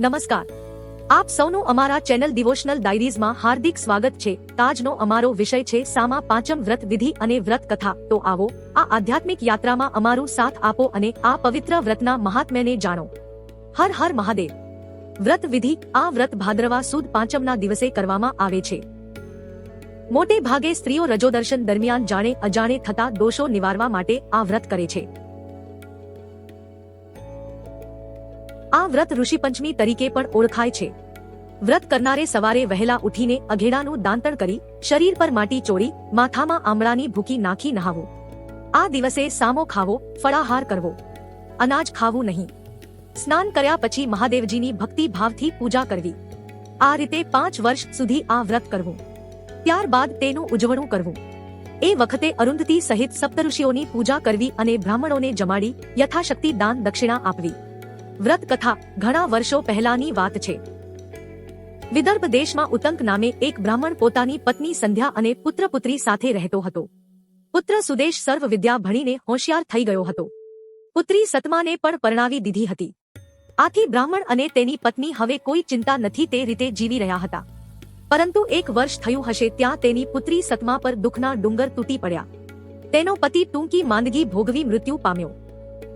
નમસ્કાર. આપ સૌનું અમારા ચેનલ ડિવોશનલ ડાયરીઝમાં હાર્દિક સ્વાગત છે. તાજનો અમારો વિષય છે સામા પાંચમ વ્રત વિધિ અને વ્રત કથા. તો આવો, આ આધ્યાત્મિક યાત્રામાં અમારું સાથ આપો અને આ પવિત્ર વ્રતના મહાત્મ્યને જાણો. હર હર મહાદેવ. વ્રત વિધિ, આ વ્રત ભાદ્રવા સુદ પાંચમના દિવસે કરવામાં આવે છે. મોટે ભાગે સ્ત્રીઓ રજોદર્શન દરમિયાન જાણે અજાણે થતા દોષો નિવારવા માટે આ વ્રત કરે છે. આ વ્રત ઋષિપંચમી તરીકે પણ ઓળખાય છે. વ્રત કરનારે સવારે વહેલા ઉઠીને અઘેડાનું દાંતણ કરી, શરીર પર માટી ચોરી માથામાં આમળાની ભૂકી નાખી નહાવો. આ દિવસે સામો ખાવો, ફળાહાર કરવો. અનાજ ખાવું નહીં. સ્નાન કર્યા પછી મહાદેવજીની ભક્તિ ભાવથી પૂજા કરવી. આ રીતે પાંચ વર્ષ સુધી આ વ્રત કરવું. ત્યારબાદ તેનું ઉજવણું કરવું. એ વખતે અરુંધતી સહિત સપ્તઋષિઓની પૂજા કરવી અને બ્રાહ્મણોને જમાડી, યથાશક્તિ દાન દક્ષિણા આપવી. વ્રત કથા ઘણા વર્ષો પહેલાની વાત છે. વિદર્ભ દેશમાં ઉતંક નામે એક બ્રાહ્મણ પોતાની પત્ની સંધ્યા અને પુત્ર પુત્રી સાથે રહેતો હતો. પુત્ર સુદેશ સર્વ વિદ્યા ભણીને હોશિયાર થઈ ગયો હતો. પુત્રી સતમાને પણ પરણાવી દીધી હતી. આથી બ્રાહ્મણ અને તેની પત્ની હવે કોઈ ચિંતા નથી તે રીતે જીવી રહ્યા હતા. પરંતુ એક વર્ષ થયું હશે ત્યાં તેની પુત્રી સતમા પર દુઃખના ડુંગર તૂટી પડ્યા. તેનો પતિ ટૂંકી માંદગી ભોગવી મૃત્યુ પામ્યો.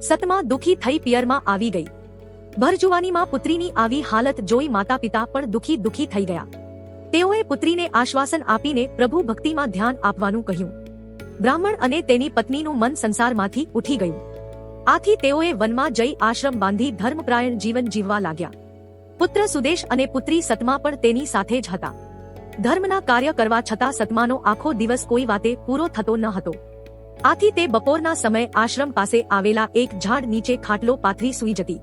સતમા દુઃખી થઈ પિયરમાં આવી ગઈ. ભરજુવાનીમાં પુત્રીની આવી હાલત જોઈ માતા પિતા પણ દુઃખી દુઃખી થઈ ગયા. તેઓએ પુત્રીને આશ્વાસન આપીને પ્રભુ ભક્તિમાં ધ્યાન આપવાનું કહ્યું. બ્રાહ્મણ અને તેની પત્નીનું મન સંસારમાંથી ઉઠી ગયું. આથી તેઓએ વનમાં જઈ આશ્રમ બાંધી ધર્મપ્રાયણ જીવન જીવવા લાગ્યા. પુત્ર સુદેશ અને પુત્રી સતમા પણ તેની સાથે જ હતા. ધર્મના કાર્ય કરવા છતાં સતમાનો આખો દિવસ કોઈ વાતે પૂરો થતો ન હતો. આથી તે બપોરના સમય આશ્રમ પાસે આવેલા એક ઝાડ નીચે ખાટલો પાથરી સૂઈ જતી.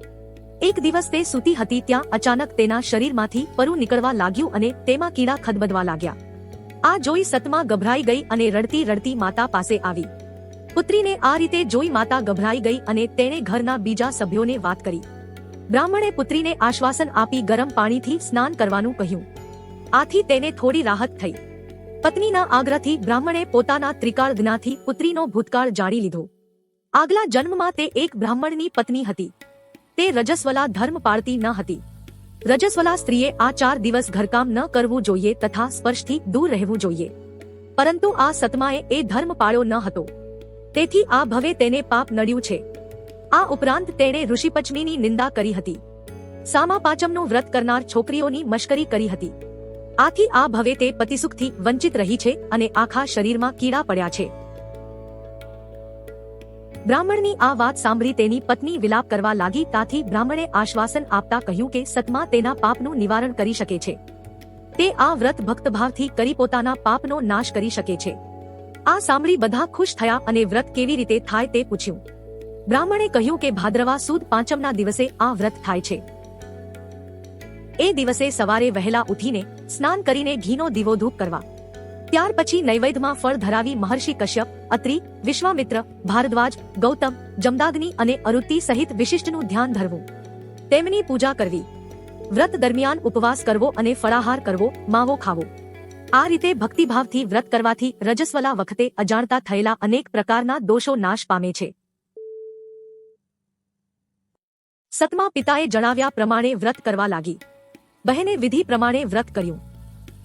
એક દિવસ તે સૂતી હતી ત્યાં અચાનક તેના શરીરમાંથી પરુ નીકળવા લાગ્યું અને તેમાં કીડા ખદબદવા લાગ્યા. આ જોઈ સતમા ગભરાઈ ગઈ અને રડતી રડતી માતા પાસે આવી. પુત્રીને આ રીતે જોઈ માતા ગભરાઈ ગઈ અને તેણે ઘરના બીજા સભ્યોને વાત કરી. બ્રાહ્મણે પુત્રીને આશ્વાસન આપી ગરમ પાણીથી સ્નાન કરવાનું કહ્યું. આથી તેને થોડી રાહત થઈ. પત્નીના આગ્રહથી બ્રાહ્મણે પોતાના ત્રિકાળ જ્ઞાથી પુત્રીનો ભૂતકાળ જાણી લીધો. આગલા જન્મમાં તે એક બ્રાહ્મણની પત્ની હતી. તે રજસ્વલા ધર્મ પાળતી ન હતી. રજસ્વલા સ્ત્રીએ આ ચાર દિવસ ઘરકામ ન કરવું જોઈએ તથા સ્પર્શથી દૂર રહેવું જોઈએ. પરંતુ આ સતમાએ એ ધર્મ પાળ્યો ન હતો. તેથી આ ભવે તેને પાપ નડ્યું છે. આ ઉપરાંત તેણે ઋષિપંચમીની નિંદા કરી હતી. સામા પાંચમનું વ્રત કરનાર છોકરીઓની મશ્કરી કરી હતી. આથી આ ભવે તે પતિસુખથી વંચિત રહી છે અને આખા શરીરમાં કીડા પડ્યા છે. બ્રાહ્મણની આ વાત સાંભળી તેની પત્ની વિલાપ કરવા લાગી તાથી બ્રાહ્મણે આશ્વાસન આપતા કહ્યું કે સતમા તેના પાપનું નિવારણ કરી શકે છે. તે આ વ્રત ભક્તભાવથી કરી પોતાના પાપનો નાશ કરી શકે છે. આ સાંભળી બધા ખુશ થયા અને વ્રત કેવી રીતે થાય તે પૂછ્યું. બ્રાહ્મણે કહ્યું કે ભાદ્રવા સુદ પાંચમના દિવસે આ વ્રત થાય છે. એ દિવસે સવારે વહેલા ઉઠીને સ્નાન કરીને ઘીનો દીવો ધૂપ કરવા. ત્યાર પછી નૈવેદ્યમાં ફળ ધરાવી મહર્ષિ કશ્યપ, અત્રિ, વિશ્વામિત્ર, ભારદ્વાજ, ગૌતમ, જમદાગ્નિ અને અરુતિ સહિત વિશિષ્ટનું ધ્યાન ધરવું. તેમની પૂજા કરવી. વ્રત દરમિયાન ઉપવાસ કરવો અને ફળાહાર કરવો, માવો ખાવો. આ રીતે ભક્તિભાવથી વ્રત કરવાથી રજસ્વલા વખતે અજાણતા થયેલા અનેક પ્રકારના દોષો નાશ પામે છે. સતમા પિતાએ જણાવ્યા પ્રમાણે વ્રત કરવા લાગી. બહેને વિધિ પ્રમાણે વ્રત કર્યું.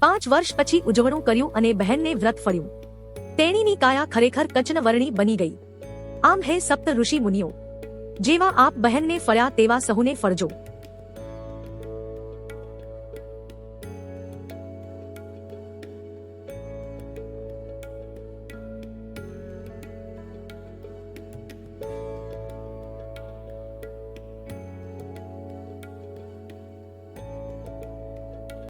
પાંચ વર્ષ પછી ઉજવણું કર્યું અને બહેનને વ્રત ફર્યું તેણીની કાયા ખરેખર કચનવર્ણી બની ગઈ. આમ હે સપ્ત ઋષિ મુનિઓ, જેવા આપ બહેનને ફળ્યા તેવા સહુને ફળજો.